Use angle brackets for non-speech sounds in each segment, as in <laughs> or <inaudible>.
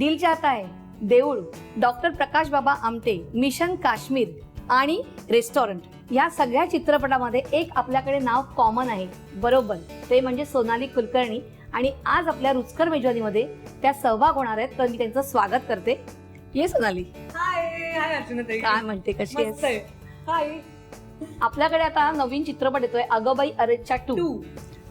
दिल चाहता है देऊळ डॉक्टर प्रकाश बाबा आमटे मिशन काश्मीर आणि रेस्टॉरंट या सगळ्या चित्रपटामध्ये एक आपल्याकडे नाव कॉमन आहे. बरोबर. ते म्हणजे सोनाली कुलकर्णी आणि आज आपल्या रुचकर मेजवानीमध्ये त्या सहभाग होणार आहेत. तर मी त्यांचं स्वागत करते. ये सोनाली. हाय काय म्हणते? कशी मस्त आहे. हाय आपल्याकडे आता नवीन चित्रपट येतोय अगबाई अरेच्या टू. टू.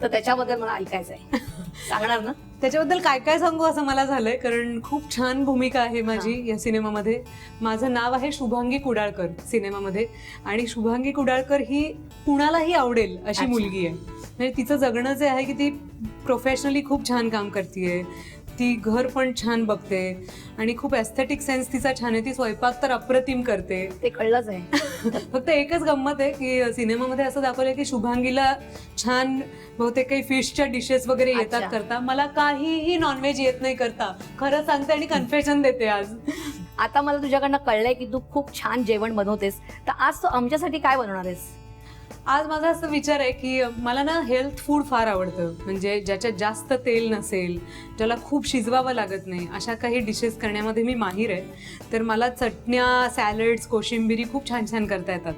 तर त्याच्याबद्दल मला ऐकायचं आहे <laughs> सांगणार ना? त्याच्याबद्दल काय काय सांगू असं मला झालंय? कारण खूप छान भूमिका आहे माझी या सिनेमामध्ये. माझं नाव आहे शुभांगी कुडाळकर सिनेमामध्ये. आणि शुभांगी कुडाळकर ही कुणालाही आवडेल अशी. मुलगी आहे. म्हणजे तिचं जगणं जे आहे की ती प्रोफेशनली खूप छान काम करते ती घर पण छान बघते आणि खूप एस्थेटिक सेन्स तिचा छान आहे. ती स्वयंपाक तर अप्रतिम करते. ते कळलंच आहे. <laughs> फक्त एकच गंमत आहे की सिनेमामध्ये असं दाखवलंय की शुभांगीला छान बहुतेक काही फिशच्या डिशेस वगैरे येतात. करता. मला काहीही नॉनव्हेज येत नाही करता. खरं सांगते आणि कन्फेशन देते आज. आता मला तुझ्याकडनं कळलंय की तू खूप छान जेवण बनवतेस. तर आज तू आमच्यासाठी काय बनवणार आहेस? आज माझा असं विचार आहे की मला ना हेल्थ फूड फार आवडतं. म्हणजे ज्याच्यात जास्त तेल नसेल ज्याला खूप शिजवावं लागत नाही अशा काही डिशेस करण्यामध्ये मी माहीर आहे. तर मला चटण्या सॅलड्स कोशिंबिरी खूप छान छान करता येतात.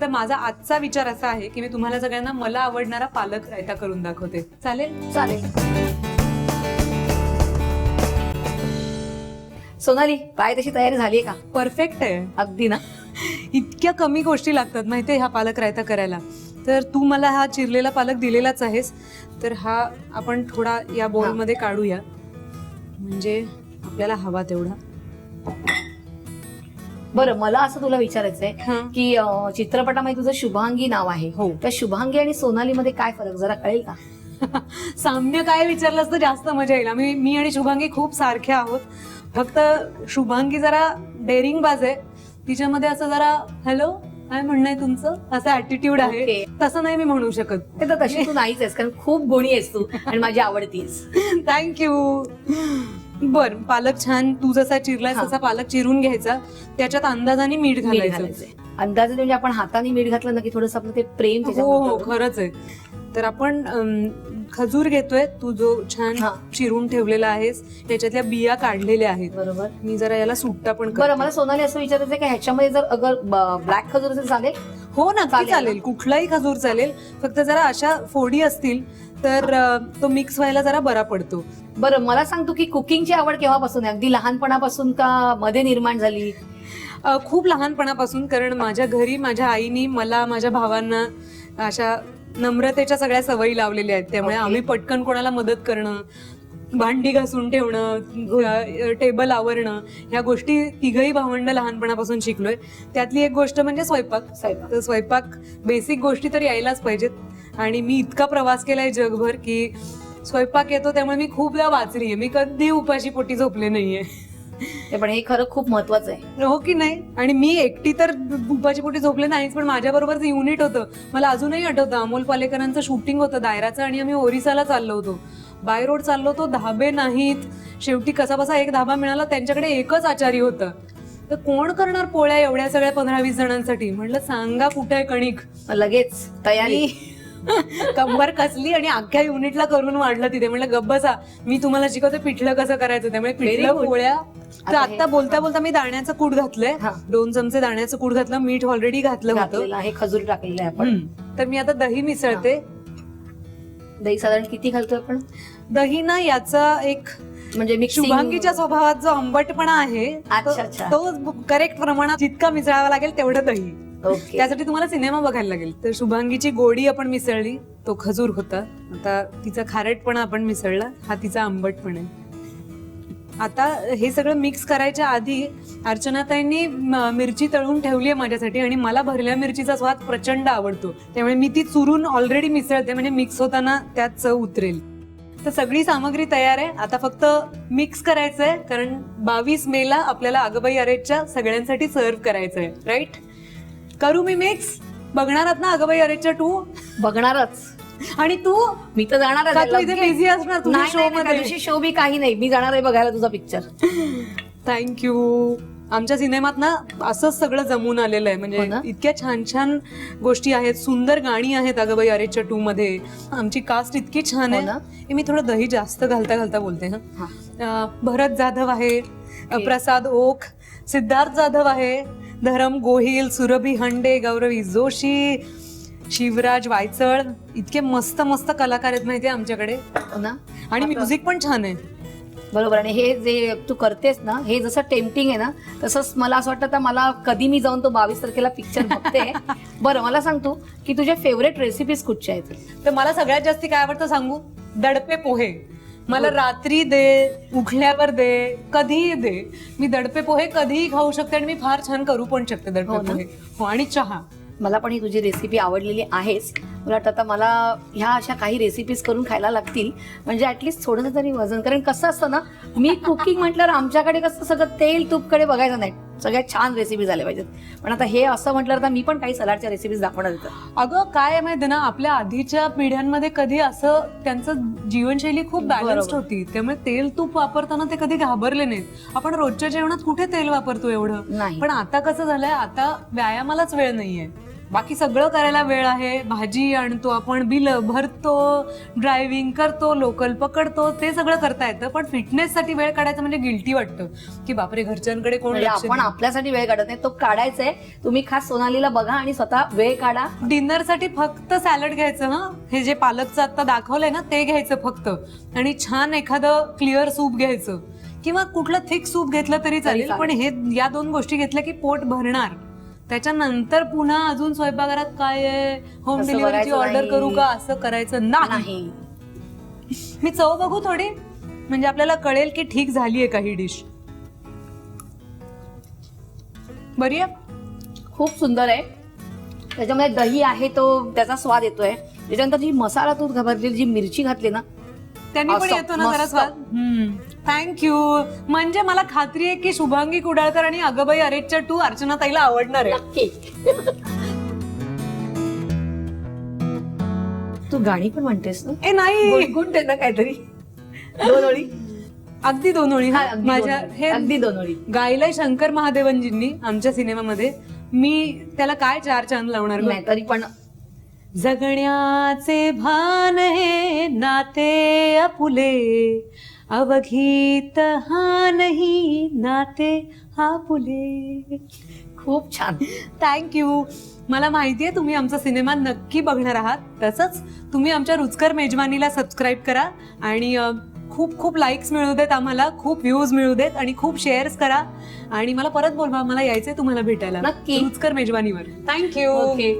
तर माझा आजचा विचार असा आहे की मी तुम्हाला सगळ्यांना मला आवडणारा पालक रायता करून दाखवते. चालेल? चालेल. सोनाली काय तशी तयारी झाली का? परफेक्ट आहे. अगदी ना? इतक्या कमी गोष्टी लागतात माहितीये हा पालक रायता करायला. तर तू मला हा चिरलेला पालक दिलेलाच आहेस. तर हा आपण थोडा या बोलमध्ये काढूया. म्हणजे आपल्याला हवा तेवढा. बरं मला असं तुला विचारायचंय हं. की चित्रपटामध्ये तुझं शुभांगी नाव आहे. हो. त्या शुभांगी आणि सोनाली मध्ये काय फरक? जरा कळेल का? <laughs> साम्य काय विचारलंस तर जास्त मजा येईल. आम्ही मी आणि शुभांगी खूप सारख्या आहोत. फक्त शुभांगी जरा डेअरिंग बाज आहे. तिच्यामध्ये असं जरा हॅलो काय म्हणणं आहे तुमचं? असं ऍटिट्यूड आहे. Okay. तसं नाही मी म्हणू शकत. ते तर तशी तू नाहीच आहेस कारण खूप गुणी आहेस तू आणि माझी आवडतीस. <laughs> थँक्यू बर पालक छान तू जसा चिरलास हा. तसा पालक चिरून घ्यायचा. त्याच्यात अंदाजाने मीठ मीठ घालायचं. घालायचंय. अंदाजे म्हणजे आपण हाताने मीठ घातलं ना की थोडस आपलं ते प्रेम हो हो. खरंच आहे. तर आपण खजूर घेतोय. तू जो छान. चिरून ठेवलेला आहेस त्याच्यातल्या बिया काढलेल्या आहेत. बरोबर. मी जरा याला सुट्टा पण बरं. मला सोनाली असं विचारायचं आहे की ह्याच्यामध्ये जर अगर ब्लॅक खजूर असेल चालेल? हो ना? चालेल कुठलाही खजूर चालेल. फक्त जरा अशा फोडी असतील तर तो मिक्स व्हायला जरा बरा पडतो. बरं मला सांग तू की कुकिंगची आवड केव्हापासून आहे? अगदी लहानपणापासून का मध्ये निर्माण झाली? खूप लहानपणापासून कारण माझ्या घरी माझ्या आईनी मला माझ्या भावांना अशा नम्रतेच्या सगळ्या सवयी लावलेल्या आहेत. त्यामुळे. आम्ही पटकन कोणाला मदत करणं भांडी घासून ठेवणं टेबल आवरणं ह्या गोष्टी तिघही भावंड लहानपणापासून शिकलोय. त्यातली एक गोष्ट म्हणजे स्वयंपाक. स्वयंपाक. तर स्वयंपाक बेसिक गोष्टी तर यायलाच पाहिजेत. आणि मी इतका प्रवास केलाय जगभर की स्वयंपाक येतो त्यामुळे मी खूपदा वाचली आहे मी कधी उपाशी पोटी झोपले नाहीये. ते पण हे खरं खूप महत्वाचं आहे. हो की नाही? आणि मी एकटी तर बुपाची पोटी झोपले नाहीच पण माझ्या बरोबर युनिट होतं मला अजूनही आठवतं अमोल पालेकरांचं शूटिंग होतं दायराचं आणि आम्ही ओरिसाला चाललो होतो. बाय रोड चाललो होतो धाबे नाहीत. शेवटी कसा बसा एक धाबा मिळाला त्यांच्याकडे एकच आचारी होतं. तर कोण करणार पोळ्या एवढ्या सगळ्या पंधरा वीस जणांसाठी? म्हटलं सांगा कुठे कणिक? लगेच तयारी. कंबर कसली आणि अख्ख्या युनिटला करून वाढलं तिथे. म्हणलं गप्प बसा. मी तुम्हाला शिकवते पिठलं कसं करायचं. त्यामुळे पिठलं. पोळ्या. तर आता हे- बोलता बोलता मी दाण्याचं कूट घातलंय. हा. दोन चमचे दाण्याचं कूट घातलं. मीठ ऑलरेडी घातलं होतं. आहे. खजूर टाकलेलं आहे आपण. तर मी आता दही मिसळते. दही साधारण किती घालतोय आपण? दही ना याचा एक म्हणजे शुभांगीच्या स्वभावात जो आंबटपणा आहे तो करेक्ट प्रमाणात जितका मिसळावा लागेल तेवढं दही. ओके. त्यासाठी तुम्हाला सिनेमा बघायला लागेल. तर शुभांगीची गोडी आपण मिसळली तो खजूर होता. आता तिचा खारटपणा आपण मिसळला हा तिचा आंबटपणा आहे. आता हे सगळं मिक्स करायच्या आधी अर्चनाताईंनी म- मिरची तळून ठेवली आहे माझ्यासाठी आणि मला भरल्या मिरचीचा स्वाद प्रचंड आवडतो. त्यामुळे मी ती चुरून ऑलरेडी मिसळते म्हणजे मिक्स होताना त्यात चव उतरेल. तर सगळी सामग्री तयार आहे. आता फक्त मिक्स करायचंय कारण बावीस मेला आपल्याला आगबाई अरेच्या सगळ्यांसाठी सर्व करायचंय राईट करू मी मिक्स बघणार आहात ना अगबाई अरेच्या टू बघणारच. आणि तू? मी तर जाणार का तू इथे बिझी असणार? तुझ्या शो मध्ये शो बी काही नाही. मी जाणार आहे बघायला तुझा पिक्चर थँक्यू आमच्या सिनेमात ना असंच सगळं जमून आलेलं आहे. हो म्हणजे ना? इतक्या छान छान गोष्टी आहेत. सुंदर गाणी आहेत अगं बाई अरेच्या टू मध्ये. आमची कास्ट इतकी छान हो आहे. ना? हे मी थोडं दही जास्त घालता घालता बोलते हा. हा. अं, भरत जाधव आहे. प्रसाद ओक. सिद्धार्थ जाधव आहे. धरम गोहिल सुरभी हंडे गौरवी जोशी शिवराज वायचळ इतके मस्त मस्त कलाकार आहेत माहितीये आमच्याकडे. हो ना? आणि म्युझिक पण छान आहे. बरोबर आणि हे जे तू करतेस ना हे जसं टेम्पटिंग आहे ना तसंच मला असं वाटतं मला कधी मी जाऊन तो बावीस तारखेला पिक्चर <laughs> बघते. बरं मला सांग तू की तुझे फेवरेट रेसिपीज कुठच्या आहेत? तर मला सगळ्यात जास्ती काय आवडतं सांगू? दडपे पोहे. मला रात्री दे उठल्यावर दे कधीही दे. मी दडपे पोहे कधीही खाऊ शकते आणि मी फार छान करू पण शकते हो दडपे ना? पोहे. हो आणि चहा. मला पण ही तुझी रेसिपी आवडलेली आहेच. मला वाटतं आता मला ह्या अशा काही रेसिपीज करून खायला लागतील. म्हणजे ऍटलिस्ट थोडंसं तरी वजन. कारण कसं असतं ना मी कुकिंग म्हटल्यावर आमच्याकडे कसं सगळं तेल तूपकडे बघायचं नाही. सगळ्यात छान रेसिपी झाल्या पाहिजेत. पण आता हे असं म्हटलं तर मी पण काही सलाडच्या रेसिपीज दाखवणार होतं अगं काय माहिती ना आपल्या आधीच्या पिढ्यांमध्ये कधी असं त्यांचं जीवनशैली खूप बॅलन्स्ड. होती. त्यामुळे तेल तूप वापरताना ते कधी घाबरले नाहीत. आपण रोजच्या जेवणात कुठे तेल वापरतो एवढं? नाही. पण आता कसं झालंय आता व्यायामालाच वेळ नाहीये. बाकी सगळं करायला वेळ आहे. भाजी आणतो आपण बिल भरतो ड्रायव्हिंग करतो लोकल पकडतो ते सगळं करता येतं. पण फिटनेस साठी वेळ काढायचं म्हणजे गिल्टी वाटतं. की बापरे घरच्यांकडे कोण म्हणजे आपण आपल्यासाठी वेळ काढत नाही. तो काढायचा आहे तुम्ही खास सोनालीला बघा आणि स्वतः वेळ काढा. डिनरसाठी फक्त सॅलड घ्यायचं हा? हे जे पालकचं आता दाखवलंय ना ते घ्यायचं फक्त. आणि छान एखादं क्लिअर सूप घ्यायचं. किंवा कुठलं थिक सूप घेतलं तरी चालेल. पण हे या दोन गोष्टी घेतल्या की पोट भरणार. त्याच्यानंतर पुन्हा अजून स्वयंपाकघरात काय आहे? होम असं डिलिव्हरीची बघायचं ऑर्डर नाही. करू का? असं करायचं नाही. नाही. मी चव बघू थोडी? म्हणजे आपल्याला कळेल की ठीक झालीये काही डिश बरी आहे? खूप सुंदर आहे. त्याच्यामध्ये दही आहे तो त्याचा स्वाद येतोय. त्याच्यानंतर जी मसाला तूत घातली जी मिरची घातली ना त्यांनी पण. येतो ना जरा मस्त. स्वाद? थँक्यू म्हणजे मला खात्री आहे की शुभांगी कुडाळकर आणि अगबाई अरेच्या टू अर्चना ताईला आवडणार आहे. नक्की. तू गाणी पण म्हणतेस ना? ए नाही. गुणगुणते ना काहीतरी. दोन ओळी अगदी दोन ओळी हा, हा. अगदी माझ्या दोन ओळी. हे अगदी दोन ओळी गायलंय शंकर महादेवनजींनी आमच्या सिनेमामध्ये. मी त्याला काय चार चांद लावणार गं? नाही तरी पण जगण्याचे भान हे नाते अपुले. अवघीत हा नाही नाते आपुले खूप छान. थँक्यू मला माहितीये तुम्ही आमचा सिनेमा नक्की बघणार आहात. तसंच तुम्ही आमच्या रुचकर मेजवानीला सबस्क्राईब करा आणि खूप खूप लाईक्स मिळू देत आम्हाला खूप व्ह्यूज मिळू देत आणि खूप शेअर्स करा. आणि मला परत बोलवा मला यायचंय तुम्हाला भेटायला. नक्की. रुचकर मेजवानीवर. Thank you okay